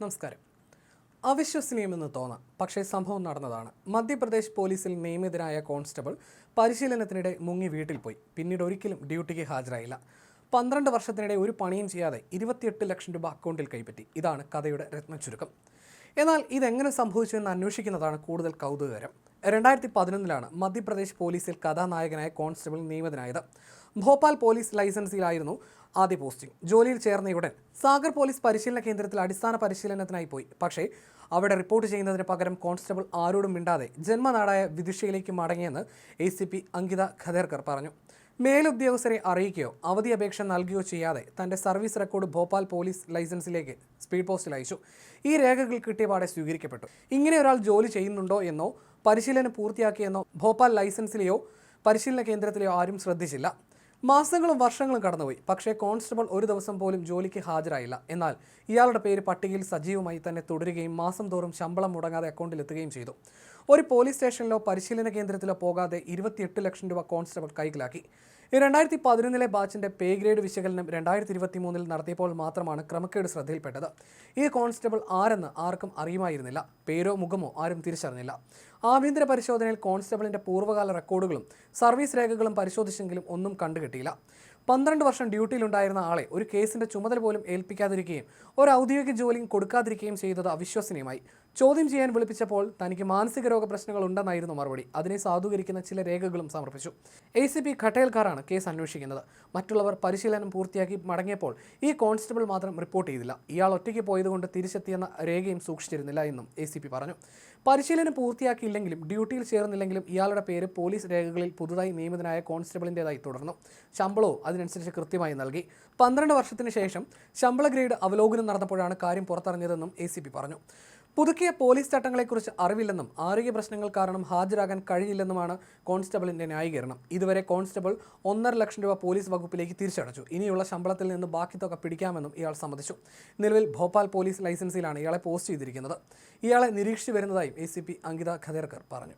നമസ്കാരം. അവിശ്വസനീയമെന്ന് തോന്നാം. പക്ഷേ സംഭവം നടന്നതാണ്. മധ്യപ്രദേശ് പോലീസിൽ നിയമിതനായ കോൺസ്റ്റബിൾ പരിശീലനത്തിനിടെ മുങ്ങി വീട്ടിൽ പോയി. പിന്നീട് ഒരിക്കലും ഡ്യൂട്ടിക്ക് ഹാജരായില്ല. പന്ത്രണ്ട് വർഷത്തിനിടെ ഒരു പണിയും ചെയ്യാതെ ഇരുപത്തിയെട്ട് ലക്ഷം രൂപ അക്കൗണ്ടിൽ കൈപ്പറ്റി. ഇതാണ് കഥയുടെ രത്നച്ചുരുക്കം. എന്നാൽ ഇതെങ്ങനെ സംഭവിച്ചു എന്ന് അന്വേഷിക്കുന്നതാണ് കൂടുതൽ കൗതുകകരം. രണ്ടായിരത്തി പതിനൊന്നിലാണ് മധ്യപ്രദേശ് പോലീസിൽ കഥാനായകനായ കോൺസ്റ്റബിൾ നിയമിതനായത്. ഭോപ്പാൽ പോലീസ് ലൈസൻസിലായിരുന്നു ആദ്യ പോസ്റ്റിംഗ്. ജോലിയിൽ ചേർന്നയുടൻ സാഗർ പോലീസ് പരിശീലന കേന്ദ്രത്തിൽ അടിസ്ഥാന പരിശീലനത്തിനായി പോയി. പക്ഷേ അവിടെ റിപ്പോർട്ട് ചെയ്യുന്നതിന് പകരം കോൺസ്റ്റബിൾ ആരോടും മിണ്ടാതെ ജന്മനാടായ വിദിഷയിലേക്ക് മടങ്ങിയെന്ന് A C P Ankita Khaderkar പറഞ്ഞു. മേലുദ്യോഗസ്ഥരെ അറിയിക്കുകയോ അവധി അപേക്ഷ നൽകുകയോ ചെയ്യാതെ തന്റെ സർവീസ് റെക്കോർഡ് ഭോപ്പാൽ പോലീസ് ലൈസൻസിലേക്ക് സ്പീഡ് പോസ്റ്റിൽ അയച്ചു. ഈ രേഖകൾ കിട്ടിയപാടെ സ്വീകരിക്കപ്പെട്ടു. ഇങ്ങനെ ഒരാൾ ജോലി ചെയ്യുന്നുണ്ടോ എന്നോ പരിശീലനം പൂർത്തിയാക്കിയെന്നോ ഭോപ്പാൽ ലൈസൻസിലെയോ പരിശീലന കേന്ദ്രത്തിലെയോ ആരും ശ്രദ്ധിച്ചില്ല. മാസങ്ങളും വർഷങ്ങളും കടന്നുപോയി. പക്ഷേ കോൺസ്റ്റബിൾ ഒരു ദിവസം പോലും ജോലിക്ക് ഹാജരായില്ല. എന്നാൽ ഇയാളുടെ പേര് പട്ടികയിൽ സജീവമായി തന്നെ തുടരുകയും മാസം തോറും ശമ്പളം മുടങ്ങാതെ അക്കൗണ്ടിൽ എത്തുകയും ചെയ്തു. ഒരു പോലീസ് സ്റ്റേഷനിലോ പരിശീലന കേന്ദ്രത്തിലോ പോകാതെ ഇരുപത്തിയെട്ട് ലക്ഷം രൂപ കോൺസ്റ്റബിൾ കൈക്കലാക്കി രണ്ടായിരത്തി പതിനൊന്നിലെ ബാച്ചിന്റെ പേ ഗ്രേഡ് വിശകലനം രണ്ടായിരത്തി ഇരുപത്തി മൂന്നിൽ നടത്തിയപ്പോൾ മാത്രമാണ് ക്രമക്കേട് ശ്രദ്ധയിൽപ്പെട്ടത്. ഈ കോൺസ്റ്റബിൾ ആരെന്ന് ആർക്കും അറിയുമായിരുന്നില്ല. പേരോ മുഖമോ ആരും തിരിച്ചറിഞ്ഞില്ല. ആഭ്യന്തര പരിശോധനയിൽ കോൺസ്റ്റബിളിന്റെ പൂർവകാല റെക്കോർഡുകളും സർവീസ് രേഖകളും പരിശോധിച്ചെങ്കിലും ഒന്നും കണ്ടുകിട്ടിയില്ല. പന്ത്രണ്ട് വർഷം ഡ്യൂട്ടിയിലുണ്ടായിരുന്ന ആളെ ഒരു കേസിന്റെ ചുമതല പോലും ഏൽപ്പിക്കാതിരിക്കുകയും ഒരു ഔദ്യോഗിക ജോലിയും കൊടുക്കാതിരിക്കുകയും ചെയ്തത് അവിശ്വസനീയമായി. ചോദ്യം ചെയ്യാൻ വിളിപ്പിച്ചപ്പോൾ തനിക്ക് മാനസിക രോഗ പ്രശ്നങ്ങൾ ഉണ്ടെന്നായിരുന്നു മറുപടി. അതിനെ സാധൂകരിക്കുന്ന ചില രേഖകളും സമർപ്പിച്ചു. എ സി പി ഖട്ടേൽക്കാരാണ് കേസ് അന്വേഷിക്കുന്നത്. മറ്റുള്ളവർ പരിശീലനം പൂർത്തിയാക്കി മടങ്ങിയപ്പോൾ ഈ കോൺസ്റ്റബിൾ മാത്രം റിപ്പോർട്ട് ചെയ്തില്ല. ഇയാൾ ഒറ്റയ്ക്ക് പോയതുകൊണ്ട് തിരിച്ചെത്തിയെന്ന രേഖയും സൂക്ഷിച്ചിരുന്നില്ല എന്നും എ സി പി പറഞ്ഞു. പരിശീലനം പൂർത്തിയാക്കിയില്ലെങ്കിലും ഡ്യൂട്ടിയിൽ ചേർന്നില്ലെങ്കിലും ഇയാളുടെ പേര് പോലീസ് രേഖകളിൽ പുതുതായി നിയമിതനായ കോൺസ്റ്റബിളിന്റെതായി തുടർന്നു. ശമ്പളവും അതിനനുസരിച്ച് കൃത്യമായി നൽകി. പന്ത്രണ്ട് വർഷത്തിന് ശേഷം ശമ്പള ഗ്രേഡ് അവലോകനം നടന്നപ്പോഴാണ് കാര്യം പുറത്തറിഞ്ഞതെന്നും എ പറഞ്ഞു. പുതുക്കിയ പോലീസ് ചട്ടങ്ങളെക്കുറിച്ച് അറിവില്ലെന്നും ആരോഗ്യ പ്രശ്നങ്ങൾ കാരണം ഹാജരാകാൻ കഴിയില്ലെന്നുമാണ് കോൺസ്റ്റബിളിന്റെ ന്യായീകരണം. ഇതുവരെ കോൺസ്റ്റബിൾ ഒന്നര ലക്ഷം രൂപ പോലീസ് വകുപ്പിലേക്ക് തിരിച്ചടച്ചു. ഇനിയുള്ള ശമ്പളത്തിൽ നിന്ന് ബാക്കി തുക പിടിക്കാമെന്നും ഇയാൾ സമ്മതിച്ചു. നിലവിൽ ഭോപ്പാൽ പോലീസ് ലൈസൻസിലാണ് ഇയാളെ പോസ്റ്റ് ചെയ്തിരിക്കുന്നത്. ഇയാളെ നിരീക്ഷിച്ചു വരുന്നതായും A C P Ankita Khaderkar പറഞ്ഞു.